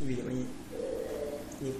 Bila banyak Ni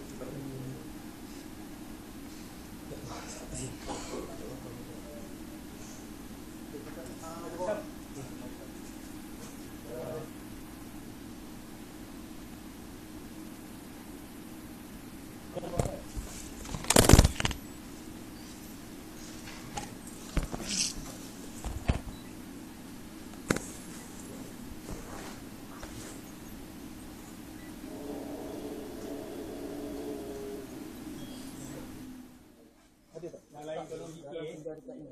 Yang lain tolong fikir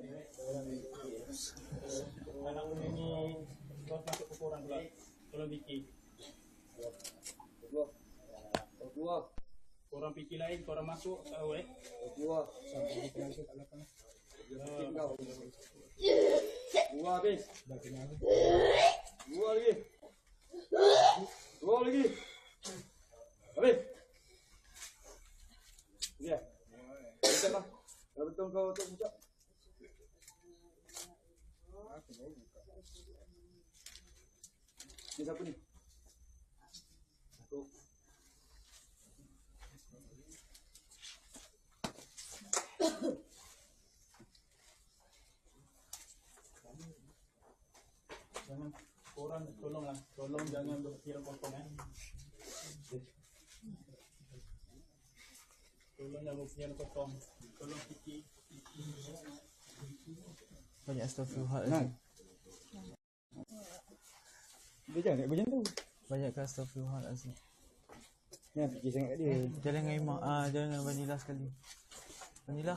Anak punya ni Terus masuk ke korang pula Tolong fikir Dua, Korang fikir lain, korang masuk Tahu eh dua, Sampai kita masuk kat belakang kau. Dua. Habis. Dua lagi. Dua lagi. Habis. Ya. Betul lah. Kalau betul kau untuk buka. Ni siapa ni? Satu. Jangan Korang tolonglah Tolong jangan berfikiran kosong eh. Tolong jangan berfikiran kosong Tolong fikir. Banyak astagfirullahaladzim Dia jangan macam tu. Banyak ke astagfirullahaladzim Jangan fikir sangat kat dia. Jalan dengan Imam. Ah, Jalan dengan Vanilla sekali. Vanilla?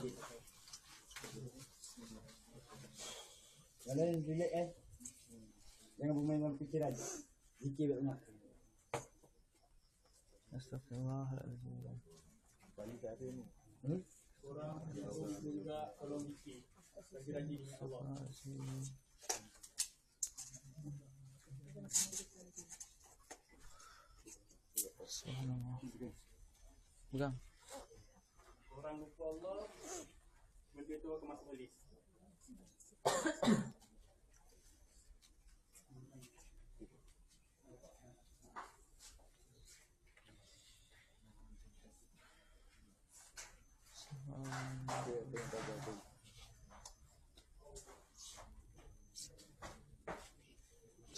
Yang lain relax eh. Jangan bermain dalam fikiran. Fikir banyak. Astagfirullahaladzim Hmm? Korang juga tolong fikir Lagi-lagi Subhanallah Pegang. Orang lupa Allah Benda tu akan masuk polis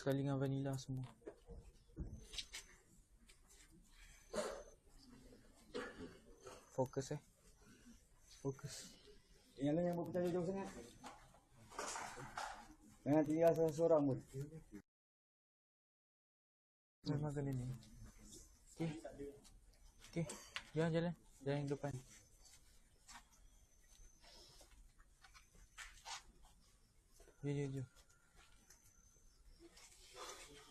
Sekali dengan vanilla semua. Fokus eh? Fokus. Yang lain yang berpercaya jauh sangat. Jangan tinggal seorang pun. Memang kali ni Okay Okay Jalan jalan. Jalan yang depan. Ya ya ya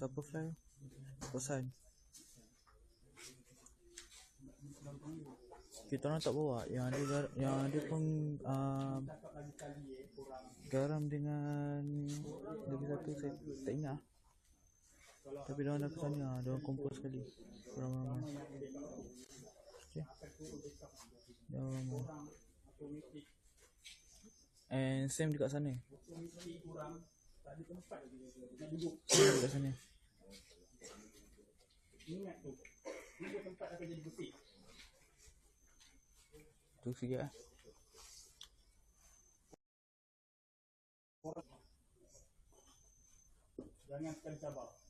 Siapa tu? Kosan. Kita orang tak bawa. Yang ada gar- yang ada pun uh, Garam dengan Lagi satu saya tak ingat. Tapi dia orang dah kesana ah, Dia orang kumpul sekali. Ramai-ramai Okay Dia orang ramai And Sam dekat sana. Sam dekat sana Ingat tu. Ini tempat akan jadi bersih. Tu sikit lah. Jangan sekali sabar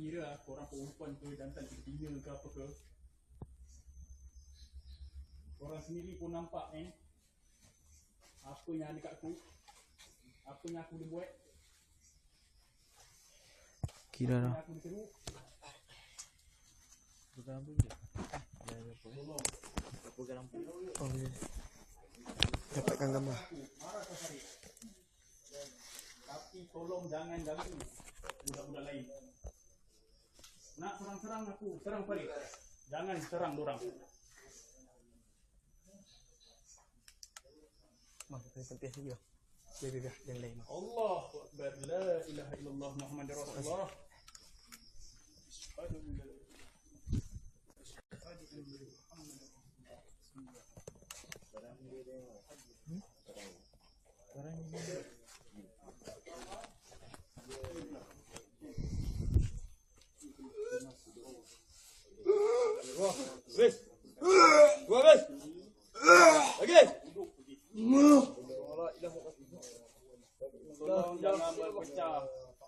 kira lah korang perempuan ke jantan ke betina ke apa ke Korang sendiri pun nampak eh Apa yang ada kat aku Apa yang aku boleh buat Kira Apa yang aku boleh teruk Pegang lampu je. Jangan lampu. Pegang lampu. Oh, ya. Dapatkan gambar. Tapi tolong jangan ganggu budak-budak lain. Nak serang-serang aku, serang Farid. Jangan serang dorang. Mak, kita tempih saja. Biar, biar, biar. Jangan lain. Allah Akbar. La ilaha illallah Muhammad Rasulullah. Asyhadu an la Sekarang ni Wes. Dua wes. Lagi. Tolong jangan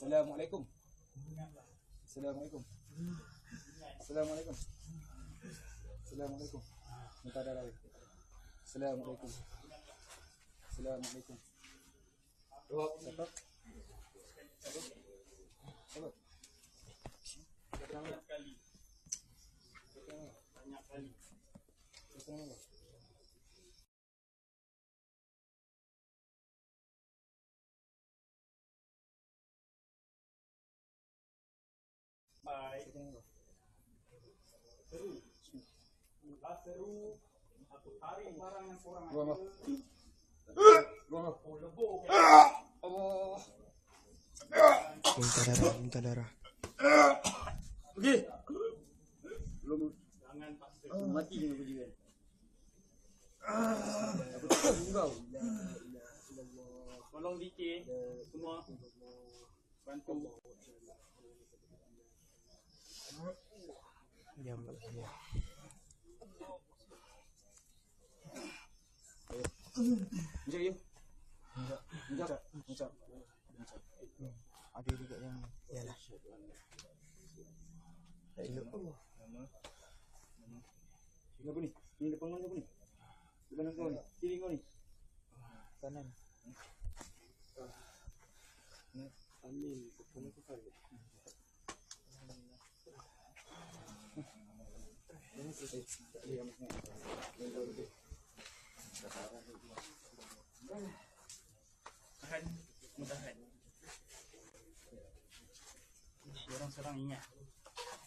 Assalamualaikum. Assalamualaikum. Assalamualaikum. Assalamualaikum. Minta darah. Assalamualaikum. Assalamualaikum. Stop. Stop. Stop. Banyak kali. Banyak kali. Stop. Baik. Seru. Lah seru. Aku tarik barang yang korang Buang ada. Buang kau. Oh, lebur. Allah. Minta darah, minta darah. Pergi. Belum Jangan paksa. mati dengan kunci kan. Aku tak tahu kau. Tolong DK semua bantu. Pak. Diam. Injak ya. Injak. Injak. ada juga yang Yalah. Tak elok. Ini apa ni? Ini depan mana apa ni? Depan kau ni. Kiri kau ni. kanan. Amin. Kamu tu Tahan. Mudahan. Orang serang ingat.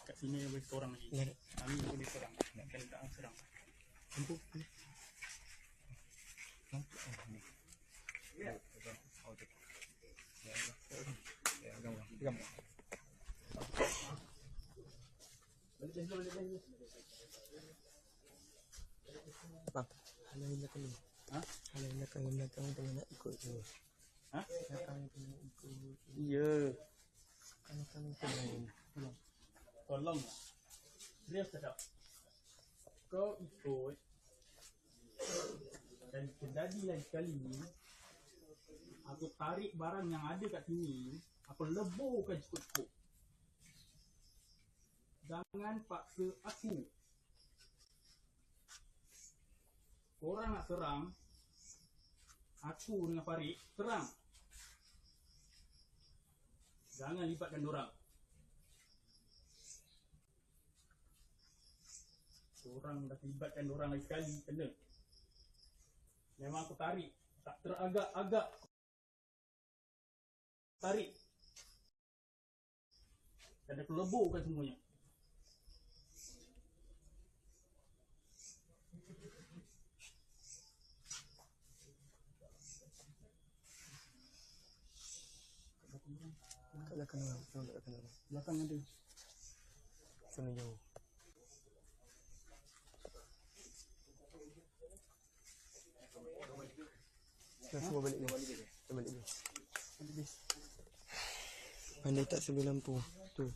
Kat sini boleh seorang lagi. Ya. Kami boleh serang. Takkan tak serang. Lampu. Bang, yang belakang ni. Ha? Belakang yang belakang tengah nak ikut tu. Ha? Belakang yang tengah ikut. Ya. Belakang yang tengah ni. Tolong. Serius tak? Kau ikut. Dan terjadi lagi kali ni. Aku tarik barang yang ada kat sini. Aku leburkan cukup-cukup. Jangan paksa aku. Korang nak serang. Aku dengan Farid serang. Jangan libatkan dorang. Orang dah libatkan orang lagi sekali kena. Memang aku tarik. Tak teragak-agak. Tarik. Dan aku leburkan semuanya. Kat belakang orang. Kat belakang orang. Belakang ada. Sana jauh. Dah semua balik ni. Kita balik ni. Pandai tak sebelum lampu. Tu.